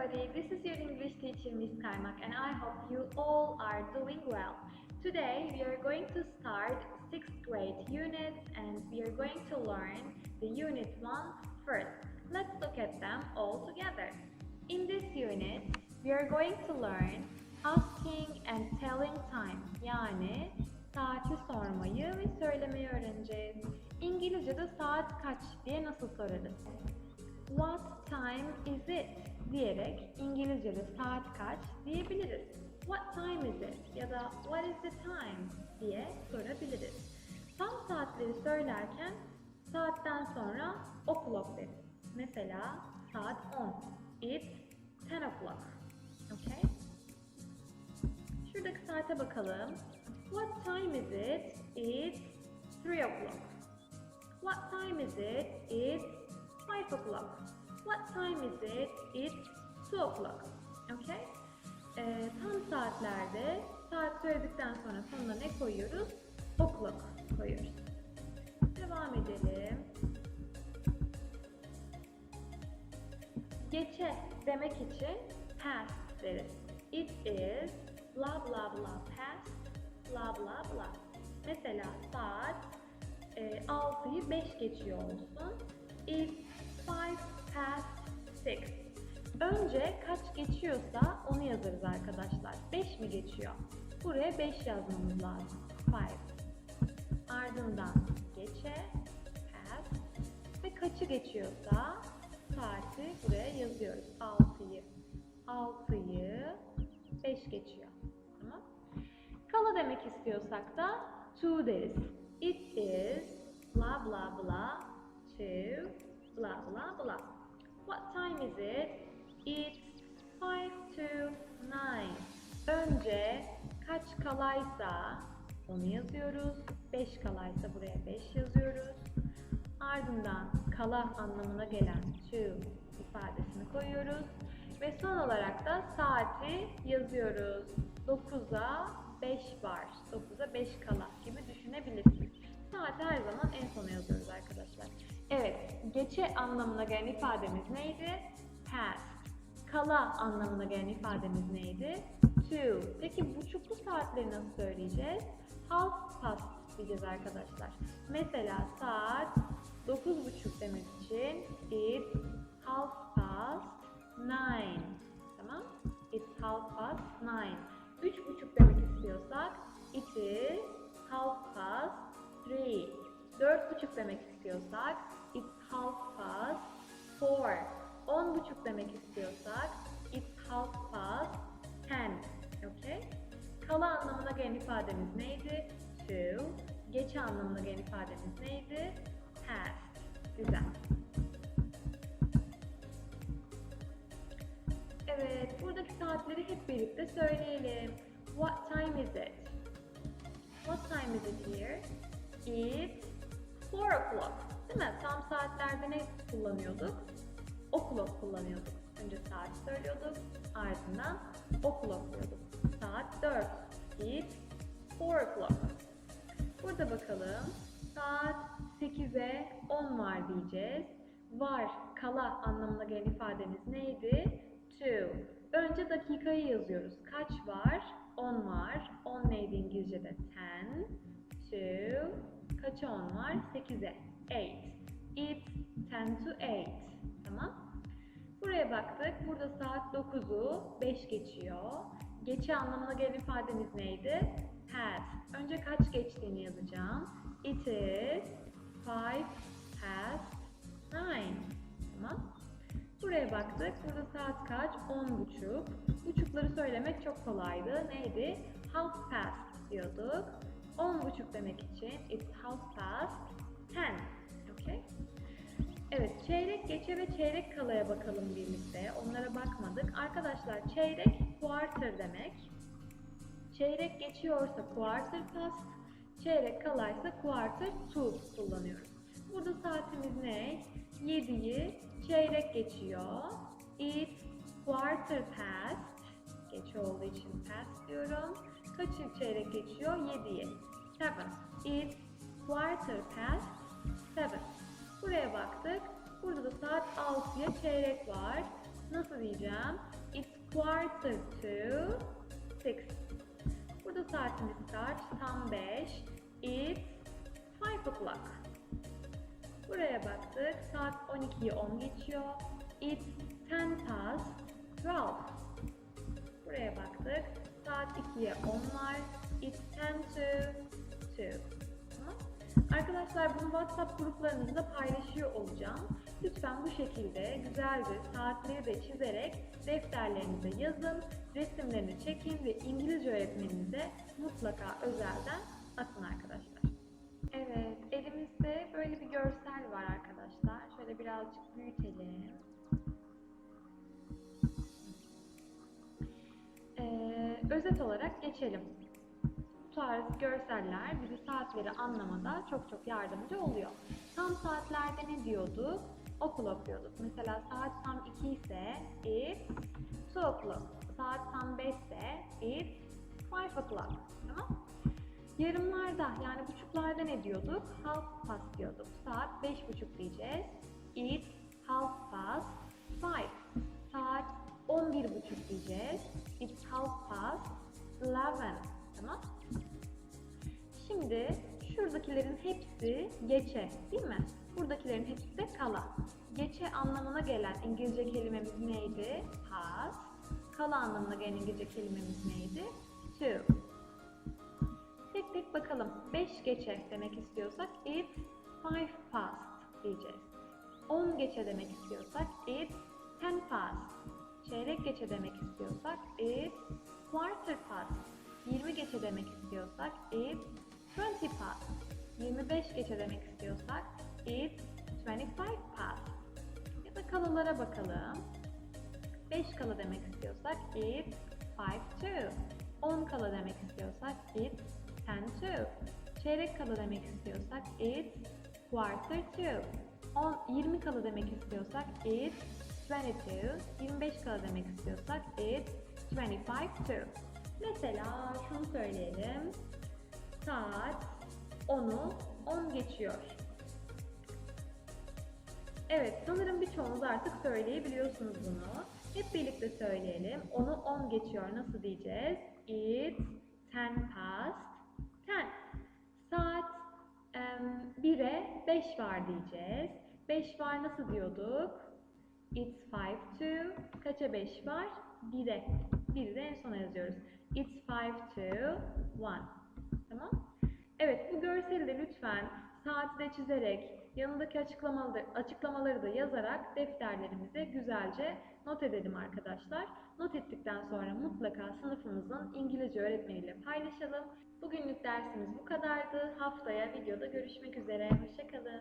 everybody, this is your English teacher Miss Kaymak and I hope you all are doing well. Today we are going to start 6th grade unit and we are going to learn the unit 1 first. Let's look at them all together. In this unit we are going to learn asking and telling time yani saati sormayı ve söylemeyi öğreneceğiz. İngilizce'de saat kaç diye nasıl sorarız? What time is it diyerek İngilizce'de saat kaç diyebiliriz. What time is it ya da what is the time diye sorabiliriz. Tam saatleri söylerken saatten sonra o'clock deriz. Mesela saat 10. It's 10 o'clock. Okay? Şuradaki saate bakalım. What time is it? It's 3 o'clock. What time is it? It's 5 o'clock. What time is it? It's 2 o'clock. Okay? Ee, tam saatlerde saat söyledikten sonra sonuna ne koyuyoruz? O'clock koyuyoruz. Devam edelim. Geçe demek için past deriz. It is blah blah blah past blah blah blah. Mesela saat e, 6'yı 5 geçiyor olsun. It's 5 past 6. Önce kaç geçiyorsa onu yazarız arkadaşlar. 5 mi geçiyor? Buraya 5 yazmamız lazım. 5. Ardından geçe, past ve kaçı geçiyorsa saati buraya yazıyoruz. 6'yı. 6'yı 5 geçiyor. Tamam. Kala demek istiyorsak da to deriz. It is blah blah blah to blah blah blah. What time is it? It's five to nine. Önce kaç kalaysa onu yazıyoruz. 5 kalaysa buraya 5 yazıyoruz. Ardından kala anlamına gelen to ifadesini koyuyoruz. Ve son olarak da saati yazıyoruz. 9'a 5 var. 9'a 5 kala gibi düşünebilirsiniz. Saati her zaman en sona yazıyoruz arkadaşlar. Evet, geçe anlamına gelen ifademiz neydi? Past. Kala anlamına gelen ifademiz neydi? To. Peki buçuklu saatleri nasıl söyleyeceğiz? Half past diyeceğiz arkadaşlar. Mesela saat 9.30 demek için it's half past nine. Tamam? It's half past nine. 4,5 demek istiyorsak it's half past 4. 10,5 demek istiyorsak it's half past 10. Okay? Kala anlamına gelen ifademiz neydi? To. Geçe anlamına gelen ifademiz neydi? Past. Güzel. Evet, buradaki saatleri hep birlikte söyleyelim. What time is it? What time is it here? It's 4 o'clock. Değil mi? Tam saatlerde ne kullanıyorduk? O'clock kullanıyorduk. Önce saat söylüyorduk, ardından o'clock diyorduk. Saat 4. It's 4 o'clock. Burada bakalım. Saat 8'e 10 var diyeceğiz. Var, kala anlamına gelen ifademiz neydi? To. Önce dakikayı yazıyoruz. Kaç var? 10 var. 10 neydi İngilizce'de? 10. To. Kaça 10 var? 8'e. 8. It's 10 to 8. Tamam. Buraya baktık. Burada saat 9'u 5 geçiyor. Geçe anlamına gelen ifademiz neydi? Past. Önce kaç geçtiğini yazacağım. It is 5 past 9. Tamam. Buraya baktık. Burada saat kaç? 10 buçuk. Buçukları söylemek çok kolaydı. Neydi? Half past diyorduk. 10 buçuk demek için it's half past 10. Okay? Evet, çeyrek geçe ve çeyrek kalaya bakalım birlikte. Onlara bakmadık. Arkadaşlar çeyrek quarter demek. Çeyrek geçiyorsa quarter past, çeyrek kalaysa quarter to kullanıyoruz. Burada saatimiz ne? 7'yi çeyrek geçiyor. It's quarter past. Geç olduğu için past diyorum. Kaçı çeyrek geçiyor? 7'yi. 7. It's quarter past 7. Buraya baktık. Burada da saat 6'ya çeyrek var. Nasıl diyeceğim? It's quarter to six. Burada saatimiz kaç? Tam 5. It's five o'clock. Buraya baktık. Saat 12'yi 10 geçiyor. It's ten past 12. Buraya baktık. Saat 2'ye 10 var. It's ten to 2. Tamam. Arkadaşlar bunu WhatsApp gruplarınızda paylaşıyor olacağım. Lütfen bu şekilde güzelce saatleri de çizerek defterlerinize yazın, resimlerini çekin ve İngilizce öğretmeninize mutlaka özelden atın arkadaşlar. Evet, elimizde böyle bir görsel var arkadaşlar. Şöyle birazcık büyütelim. Ee, özet olarak geçelim. Tarz görseller bizi saatleri anlamada çok çok yardımcı oluyor. Tam saatlerde ne diyorduk? Okul okuyorduk. Mesela saat tam 2 ise it's 2 o'clock. Saat tam 5 ise it's 5 o'clock. Tamam? Yarımlarda yani buçuklarda ne diyorduk? Half past diyorduk. Saat beş buçuk diyeceğiz. It's half past five. Saat on bir buçuk diyeceğiz. It's half past eleven. Tamam? Şimdi şuradakilerin hepsi geçe değil mi? Buradakilerin hepsi de kala. Geçe anlamına gelen İngilizce kelimemiz neydi? Past. Kala anlamına gelen İngilizce kelimemiz neydi? To. Tek tek bakalım. 5 geçe demek istiyorsak it's 5 past diyeceğiz. 10 geçe demek istiyorsak it's 10 past. Çeyrek geçe demek istiyorsak it's quarter past. 20 geçe demek istiyorsak it's 20 past. 25 geçe demek istiyorsak it's 25 past. Ya da kalalara bakalım. 5 kala demek istiyorsak it's 5 to. 10 kala demek istiyorsak it's 10 to. Çeyrek kala demek istiyorsak it's quarter to. 10, 20 kala demek istiyorsak it's 22. 25 kala demek istiyorsak it's 25 to. Mesela şunu söyleyelim. Saat 10'u 10 geçiyor. Evet, sanırım birçoğunuz artık söyleyebiliyorsunuz bunu. Hep birlikte söyleyelim. Onu 10 geçiyor. Nasıl diyeceğiz? It's 10 past 10. Saat em, 1'e 5 var diyeceğiz. 5 var nasıl diyorduk? It's 5 to. Kaça 5 var? 1'e. 1'i de en sona yazıyoruz. It's 5 to 1. Tamam? Evet bu görseli de lütfen saati de çizerek yanındaki açıklamaları, açıklamaları da yazarak defterlerimize güzelce not edelim arkadaşlar. Not ettikten sonra mutlaka sınıfımızın İngilizce öğretmeniyle paylaşalım. Bugünlük dersimiz bu kadardı. Haftaya videoda görüşmek üzere. Hoşçakalın.